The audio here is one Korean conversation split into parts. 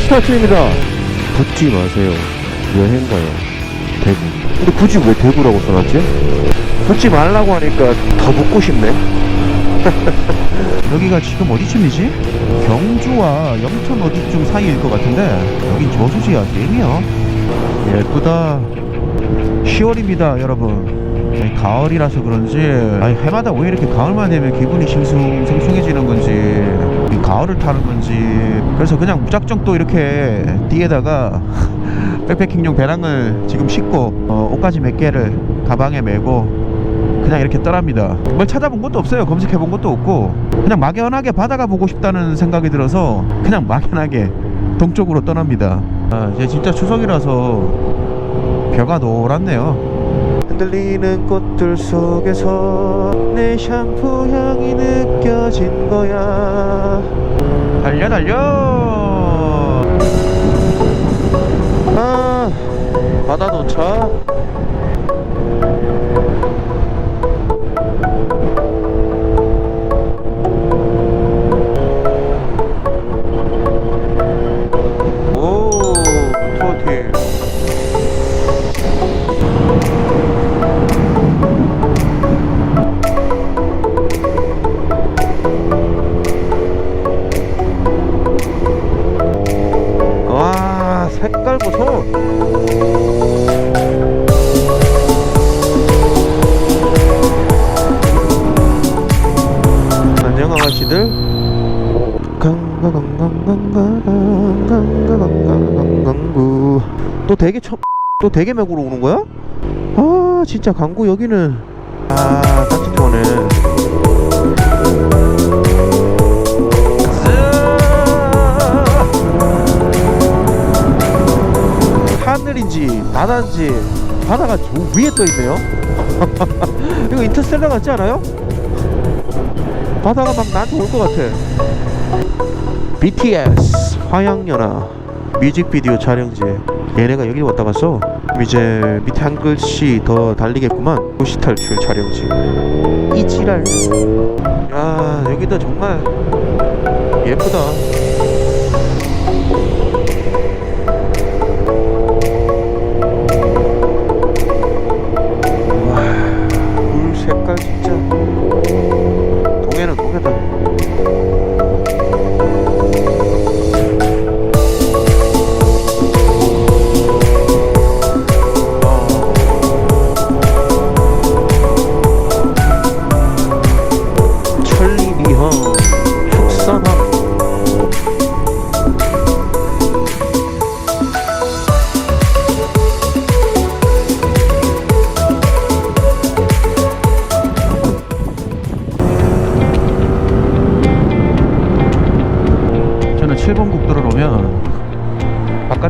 포스타트입니다. 붙지 마세요. 여행 가요. 대구. 근데 굳이 왜 대구라고 써놨지? 붙지 말라고 하니까 더 붙고 싶네. 여기가 지금 어디쯤이지? 경주와 영천 어디쯤 사이일 것 같은데 여긴 저수지야 댐이야 예쁘다 10월입니다 여러분 가을이라서 그런지 아니, 해마다 왜 이렇게 가을만 되면 기분이 싱숭생숭해지는 건지 이 가을을 타는 건지 그래서 그냥 무작정 또 이렇게 뒤에다가 백패킹용 배낭을 지금 싣고 어, 옷가지 몇 개를 가방에 메고 그냥 이렇게 떠납니다. 뭘 찾아본 것도 없어요. 검색해 본 것도 없고 그냥 막연하게 바다가 보고 싶다는 생각이 들어서 그냥 막연하게 동쪽으로 떠납니다. 아, 이제 진짜 추석이라서 벼가 노랗네요. 흔들리는 꽃들 속에서 내 샴푸 향이 느껴진 거야. 달려 달려. 아, 바다 도착. 또 되게 처... 너 되게 맥으로 오는 거야? 아 진짜 광고 여기는. 아 같은 거네. 하늘인지 바다인지 바다가 저 위에 떠 있네요. 이거 인터스텔라 같지 않아요? 바다가 막 나한테 올 것 같아. BTS 화양연화 뮤직비디오 촬영지 얘네가 여기 왔다 갔어. 이제 밑에 한 글씨 더 달리겠구만. 도시 탈출 촬영지. 이 지랄. 야 여기도 정말 예쁘다. 물 색깔 진짜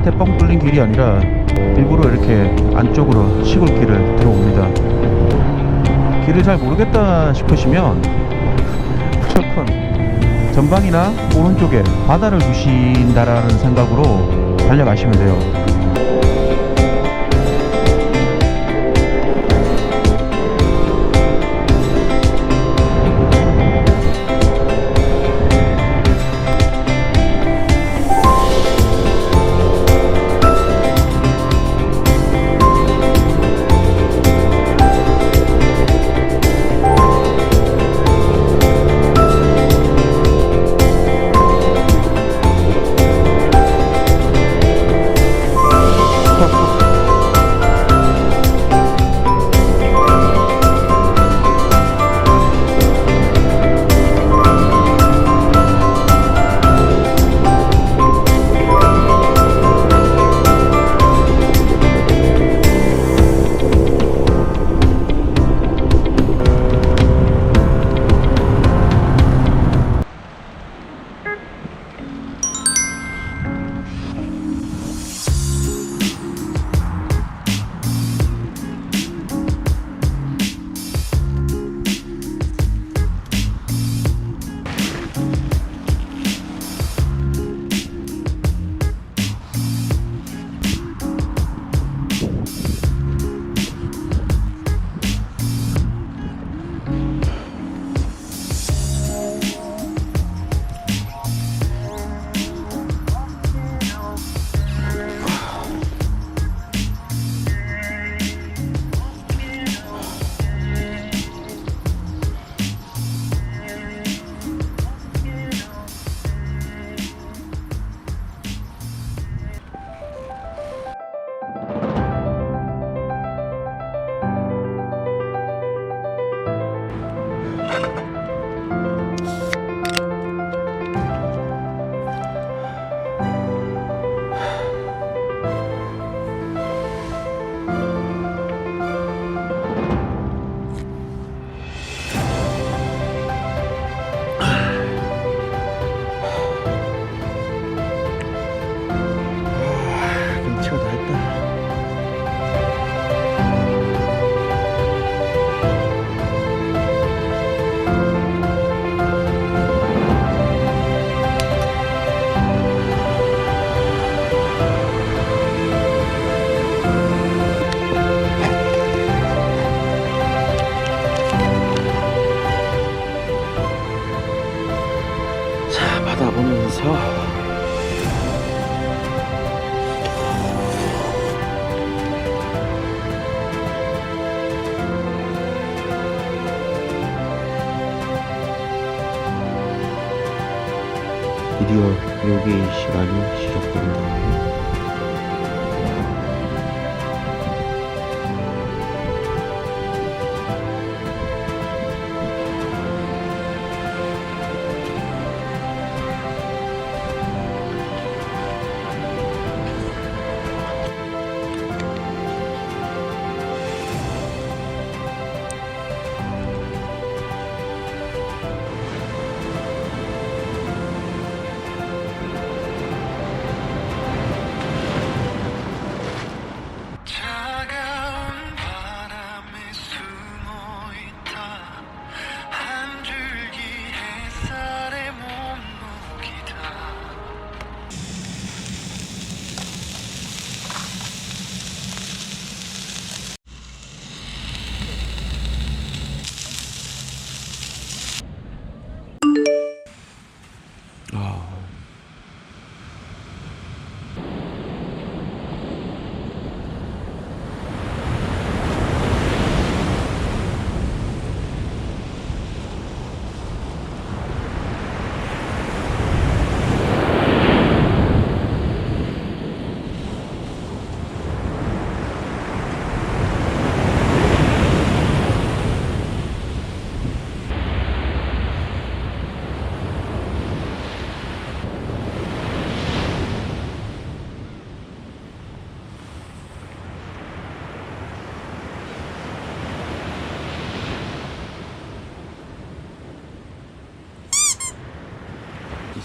바깥에 뻥 뚫린 길이 아니라 일부러 이렇게 안쪽으로 시골길을 들어옵니다. 길을 잘 모르겠다 싶으시면 무조건 전방이나 오른쪽에 바다를 두신다라는 생각으로 달려가시면 돼요. 있어. 드디어 여기 시간이 시작된다.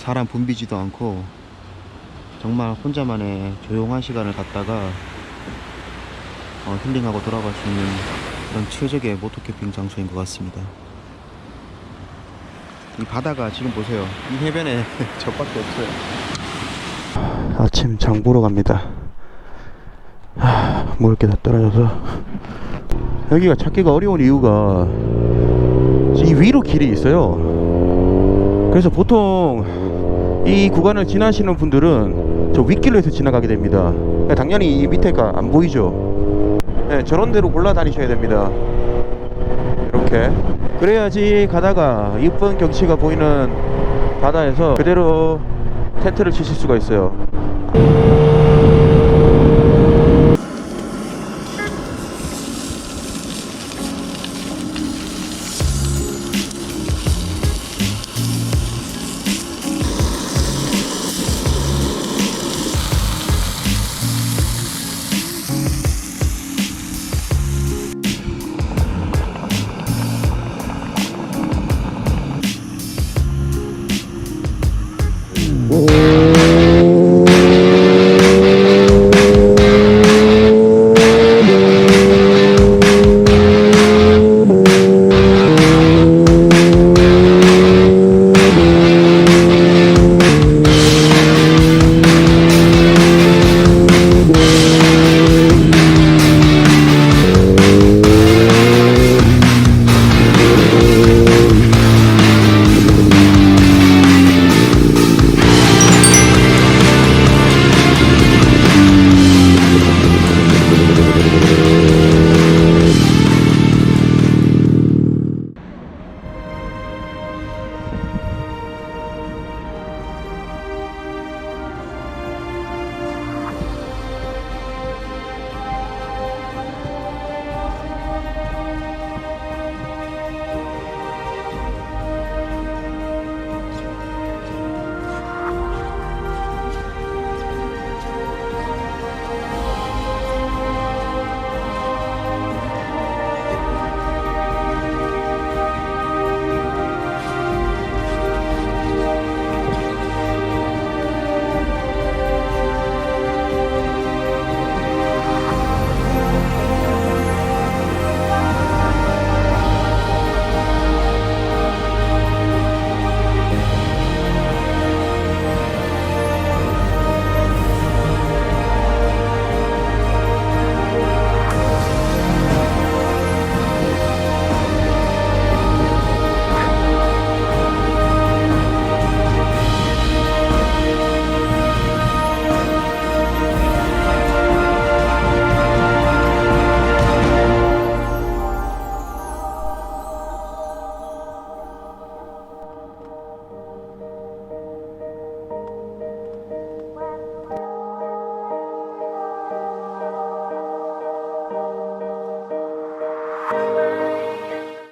사람 붐비지도 않고 정말 혼자만의 조용한 시간을 갖다가 어, 힐링하고 돌아갈 수 있는 그런 최적의 모토캠핑 장소인 것 같습니다. 이 바다가 지금 보세요. 이 해변에 저밖에 없어요. 아침 장 보러 갑니다. 하, 먹을 게 다 떨어져서 여기가 찾기가 어려운 이유가 이 위로 길이 있어요. 그래서 보통 이 구간을 지나시는 분들은 저 윗길로 해서 지나가게 됩니다. 그러니까 당연히 이 밑에가 안 보이죠. 네, 저런 데로 골라 다니셔야 됩니다. 이렇게 그래야지 가다가 이쁜 경치가 보이는 바다에서 그대로 텐트를 치실 수가 있어요.